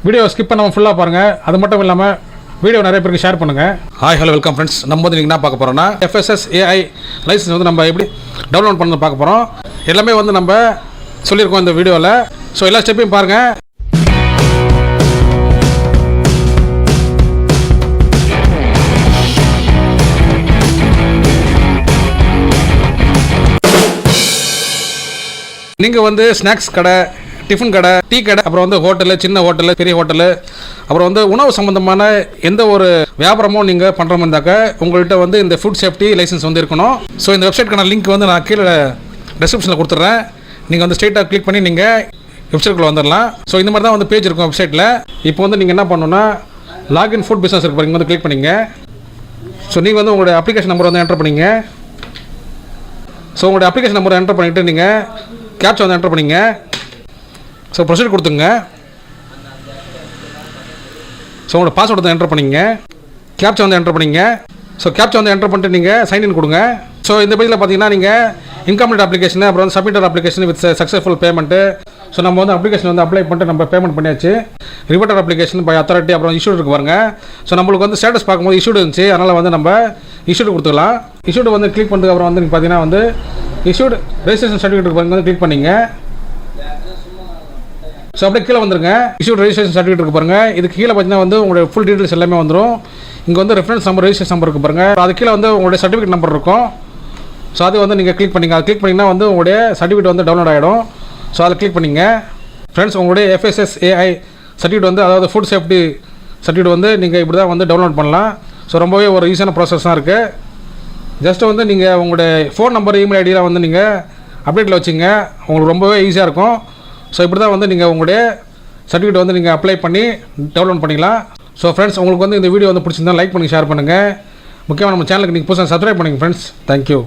Video skip பண்ணாமல் ஃபுல்லாக பாருங்கள் அது மட்டும் இல்லாமல் வீடியோ நிறைய பேருக்கு ஷேர் பண்ணுங்கள் ஹாய் ஹலோ வெல்கம் ஃப்ரெண்ட்ஸ் நம்ம வந்து நீங்கள் என்ன பார்க்க போகிறோம்னா எஃப்எஸ்எஸ் ஏஐ லைசன்ஸ் வந்து நம்ம எப்படி டவுன்லோட் பண்ண பார்க்க போகிறோம் எல்லாமே வந்து நம்ம சொல்லியிருக்கோம் இந்த வீடியோவில் ஸோ எல்லா ஸ்டெப்பையும் பாருங்கள் நீங்கள் வந்து ஸ்நாக்ஸ் கடை டிஃபன் கடை டீ கடை அப்புறம் வந்து ஹோட்டலு சின்ன ஹோட்டலு பெரிய ஹோட்டலு அப்புறம் வந்து உணவு சம்மந்தமான எந்த ஒரு வியாபாரமும் நீங்கள் பண்ணுற மாதிரி இருந்தாக்க உங்கள்கிட்ட வந்து இந்த ஃபுட் சேஃப்டி லைசன்ஸ் வந்து இருக்கணும் ஸோ இந்த வெப்சைட்க்கான லிங்க் வந்து நான் கீழே டிஸ்கிரிப்ஷனில் கொடுத்துட்றேன் நீங்கள் வந்து ஸ்ட்ரெயிட்டாக கிளிக் பண்ணி நீங்கள் வெப்சைட்குள்ளே வந்துடலாம் ஸோ இந்த மாதிரி தான் வந்து பேஜ் இருக்கும் வெப்சைட்டில் இப்போ வந்து நீங்கள் என்ன பண்ணணும்னா லாகின் ஃபுட் பிஸ்னஸ் இருக்கு பாருங்க வந்து கிளிக் பண்ணிங்க. ஸோ நீங்கள் வந்து உங்களுடைய அப்ளிகேஷன் நம்பர் வந்து என்டர் பண்ணிங்க. ஸோ உங்களுடைய அப்ளிகேஷன் நம்பர் என்டர் பண்ணிவிட்டு நீங்கள் கேப்சா வந்து என்டர் பண்ணிங்க. ஸோ ப்ரொசீட் கொடுத்துங்க ஸோ உங்களோட பாஸ்வேர்டு வந்து என்டர் பண்ணிங்க. கேப்சா வந்து என்டர் பண்ணிங்க. ஸோ கேப்சா வந்து என்டர் பண்ணிட்டு நீங்கள் சைன்இன் கொடுங்க. ஸோ இந்த பேஜில் பார்த்தீங்கன்னா நீங்கள் இன்கம்ப்ளீட் அப்ளிகேஷன் அப்புறம் வந்து submitted application with successful payment so நம்ம வந்து அப்ளிகேஷன் வந்து அப்ளை பண்ணிட்டு நம்ம பேமெண்ட் பண்ணியாச்சு. ரிவர்டர் அப்ளிகேஷன் பை அத்தாரிட்டி அப்புறம் இஷ்யூட் இருக்கு பாருங்க. ஸோ நம்மளுக்கு வந்து ஸ்டேட்டஸ் பார்க்கும்போது இஷ்யூடு இருந்துச்சு. அதனால் வந்து நம்ம இஷ்யூடு கொடுத்துக்கலாம். இஷ்யூடு வந்து கிளிக் பண்ணதுக்கு அப்புறம் வந்து பார்த்தீங்கன்னா வந்து இஷ்யூட் ரெஜிஸ்ட்ரேஷன் சர்டிஃபிகேட் பாருங்க வந்து கிளிக் பண்ணிங்க. ஸோ அப்படியே கீழே வந்துருங்க. இஷ்யூ ரெஜிஸ்ட்ரேஷன் சர்டிஃபிகேட் இருக்கு பாருங்க. இதுக்கு கீழே பார்த்தீங்கன்னா வந்து உங்களுடைய ஃபுல் டீடைல்ஸ் எல்லாமே வந்துடும் இங்கே வந்து ரெஃபரன்ஸ் நம்பர் ரெஜிஸ்ட்ரேஷன் நம்பர் இருக்கு பாருங்க. அது கீழே வந்து உங்களுடைய சர்டிஃபிகேட் நம்பர் இருக்கும். ஸோ அது வந்து நீங்கள் கிளிக் பண்ணிங்க அது கிளிக் பண்ணிங்கன்னா வந்து உங்களுடைய சர்டிஃபிகேட் வந்து டவுன்லோட் ஆகிடும் ஸோ அதை கிளிக் பண்ணிங்க. ஃப்ரெண்ட்ஸ் உங்களுடைய எஃப்எஸ்எஸ் ஏஐ சர்டிஃபிகேட் வந்து அதாவது ஃபுட் சேஃப்டி சர்டிஃபிகேட் வந்து நீங்கள் இப்படி தான் வந்து டவுன்லோட் பண்ணலாம். ஸோ ரொம்பவே ஒரு ஈஸியான ப்ராசஸ் தான் இருக்குது ஜஸ்ட் வந்து நீங்கள் உங்களுடைய ஃபோன் நம்பர் இமெயில் ஐடியெலாம் வந்து நீங்கள் அப்டேட்டில் வச்சுங்க. உங்களுக்கு ரொம்பவே ஈஸியாக இருக்கும். ஸோ இப்படி தான் வந்து நீங்கள் உங்களுடைய சர்டிஃபிகேட் வந்து நீங்கள் அப்ளை பண்ணி டவுன்லோட் பண்ணிக்கலாம். ஸோ ஃப்ரெண்ட்ஸ் உங்களுக்கு வந்து இந்த வீடியோ வந்து பிடிச்சிருந்தா லைக் பண்ணி ஷேர் பண்ணுங்கள் முக்கியமாக நம்ம சேனலுக்கு நீங்கள் புதுசாக சப்ஸ்கிரைப் பண்ணுங்க ஃப்ரெண்ட்ஸ் தேங்க்யூ